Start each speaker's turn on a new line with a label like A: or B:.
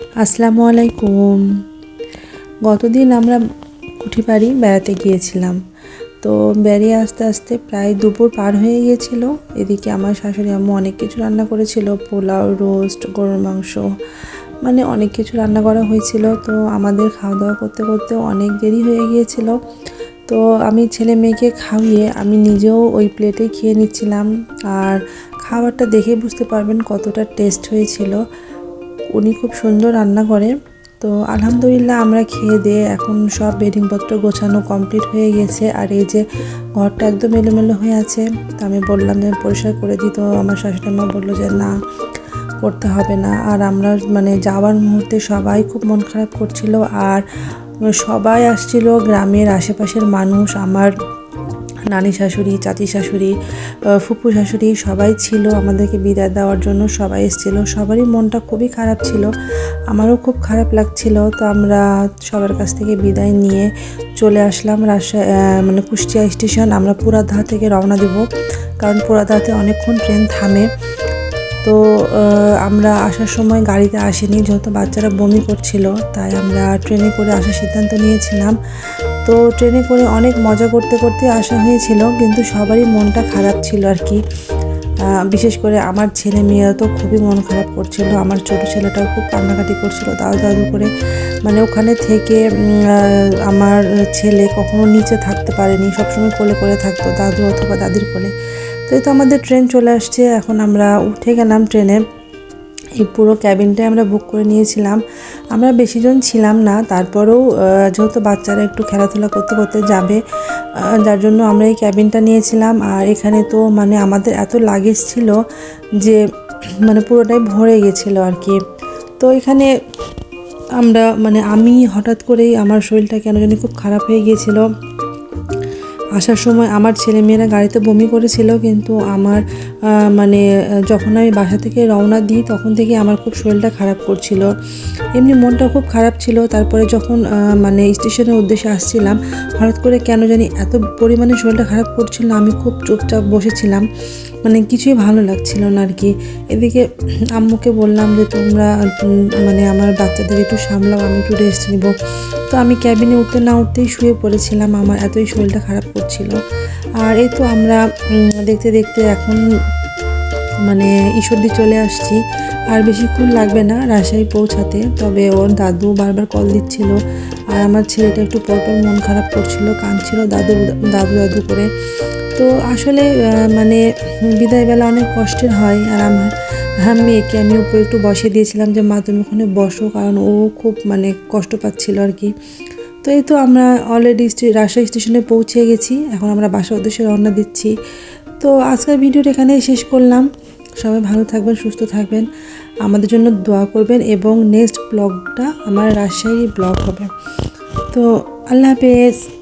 A: আসসালামু আলাইকুম। গতদিন আমরা কুঠিবাড়ি বেড়াতে গিয়েছিলাম। তো বেরিয়ে আস্তে আস্তে প্রায় দুপুর পার হয়ে গিয়েছিল। এদিকে আমার শাশুড়ি আম্মু অনেক কিছু রান্না করেছিল। পোলাও, রোস্ট, গরুর মাংস মানে অনেক কিছু রান্না করা হয়েছিল। তো আমাদের খাওয়া দাওয়া করতে করতে অনেক দেরি হয়ে গিয়েছিল। তো আমি ছেলে মেয়েকে খাইয়ে আমি নিজেও ওই প্লেটে খেয়ে নিচ্ছিলাম। আর খাবারটা দেখে বুঝতে পারবেন কতটা টেস্ট হয়েছিল। উনি খুব সুন্দর রান্না করে তো আলহামদুলিল্লাহ আমরা খেয়ে দিয়ে এখন সব বেডিংপত্র গোছানো কমপ্লিট হয়ে গেছে। আর এই যে ঘরটা একদম এলোমেলো হয়ে আছে, তো আমি বললাম যে পরিষ্কার করে দিই। তো আমার শাশুড়ি মা বলল যে, না, করতে হবে না। আর আমরা মানে যাওয়ার মুহূর্তে সবাই খুব মন খারাপ করছিল। আর সবাই আসছিল, গ্রামের আশেপাশের মানুষ, আমার নানি শাশুড়ি, চাচি শাশুড়ি ফুপু শাশুড়ি সবাই ছিল আমাদেরকে বিদায় দেওয়ার জন্য, সবাই এসেছিল। সবারই মনটা খুবই খারাপ ছিল। আমারও খুব খারাপ লাগছিল। তো আমরা সবার কাছ থেকে বিদায় নিয়ে চলে আসলাম রাজশাহী মানে কুষ্টিয়া স্টেশন। আমরা পুরাধা থেকে রওনা দেব। কারণ পুরাধাতে অনেকক্ষণ ট্রেন থামে। তো আমরা আসার সময় গাড়িতে আসিনি, যেহেতু বাচ্চারা বমি করছিল, তাই আমরা ট্রেনে করে আসার সিদ্ধান্ত নিয়েছিলাম। তো, ট্রেনে করে অনেক মজা করতে করতে আসা হয়েছিল, কিন্তু সবারই মনটা খারাপ ছিল আর কি। বিশেষ করে আমার ছেলে মেয়েরা তো খুবই মন খারাপ করছিল, আমার ছোট ছেলেটাও খুব কান্নাকাটি করছিল, দাদু দাদু করে। মানে ওখানে থেকে আমার ছেলে কখনো নিচে থাকতে পারেনি, সবসময় কোলে করে থাকতো, দাদু অথবা দাদির কোলে। তো এই তো আমাদের ট্রেন চলে আসছে, এখন আমরা উঠে গেলাম ট্রেনে। এই পুরো ক্যাবিনটাই আমরা বুক করে নিয়েছিলাম। আমরা বেশিজন ছিলাম না, তারপরেও যেহেতু বাচ্চারা একটু খেলাধুলা করতে করতে যাবে যার জন্য আমরা এই ক্যাবিনটা নিয়েছিলাম। আর এখানে তো মানে আমাদের এত লাগেজ ছিল যে মানে পুরোটাই ভরে গেছিল আর কি। তো এখানে আমরা মানে আমি হঠাৎ করেই আমার শরীরটা কেন জানি খুব খারাপ হয়ে গিয়েছিল। আসার সময় আমার ছেলেমেয়েরা গাড়িতে বমি করেছিল, কিন্তু আমার মানে যখন আমি বাসা থেকে রওনা দিই, তখন থেকে আমার খুব শরীরটা খারাপ করছিল। এমনি মনটা খুব খারাপ ছিল। তারপরে যখন মানে স্টেশনের উদ্দেশ্যে আসছিলাম, হঠাৎ করে কেন জানি এত পরিমাণে শরীরটা খারাপ করছিল, আমি খুব চুপচাপ বসেছিলাম। মানে কিছুই ভালো লাগছিল না আর কি। এদিকে আম্মুকে বললাম যে, তোমরা মানে আমার বাচ্চাদের একটু সামলাও, আমি একটু রেস্ট নিব। তো আমি ক্যাবিনে উঠতে না উঠতেই শুয়ে পড়েছিলাম, আমার এতই শরীরটা খারাপ করছিল। আর এই তো আমরা দেখতে দেখতে এখন মানে ঈশ্বরদি চলে আসছি। আর বেশিক্ষণ লাগবে না রাজশাহী পৌঁছাতে, তবে ওর দাদু বারবার কল দিচ্ছিল। আর আমার ছেলেটা একটু পরপর মন খারাপ করছিল, কাঁদছিল দাদু দাদু দাদু করে। তো আসলে মানে বিদায়বেলা অনেক কষ্টের হয় আর আমার হ্যাঁ মেয়েকে আমি উপরে একটু বসিয়ে দিয়েছিলাম যে, মা, তুমি ওখানে বসো। কারণ ও খুব মানে কষ্ট পাচ্ছিল আর কি। তো এই তো আমরা অলরেডি রাজশাহী স্টেশনে পৌঁছে গেছি। এখন আমরা বাসার উদ্দেশ্যে রওনা দিচ্ছি। তো আজকের ভিডিওটা এখানেই শেষ করলাম। সবাই ভালো থাকবেন, সুস্থ থাকবেন। আমাদের জন্য দোয়া করবেন এবং নেক্সট ব্লগটা আমার রাজশাহী ব্লগ হবে। তো আল্লাহ হাফেজ।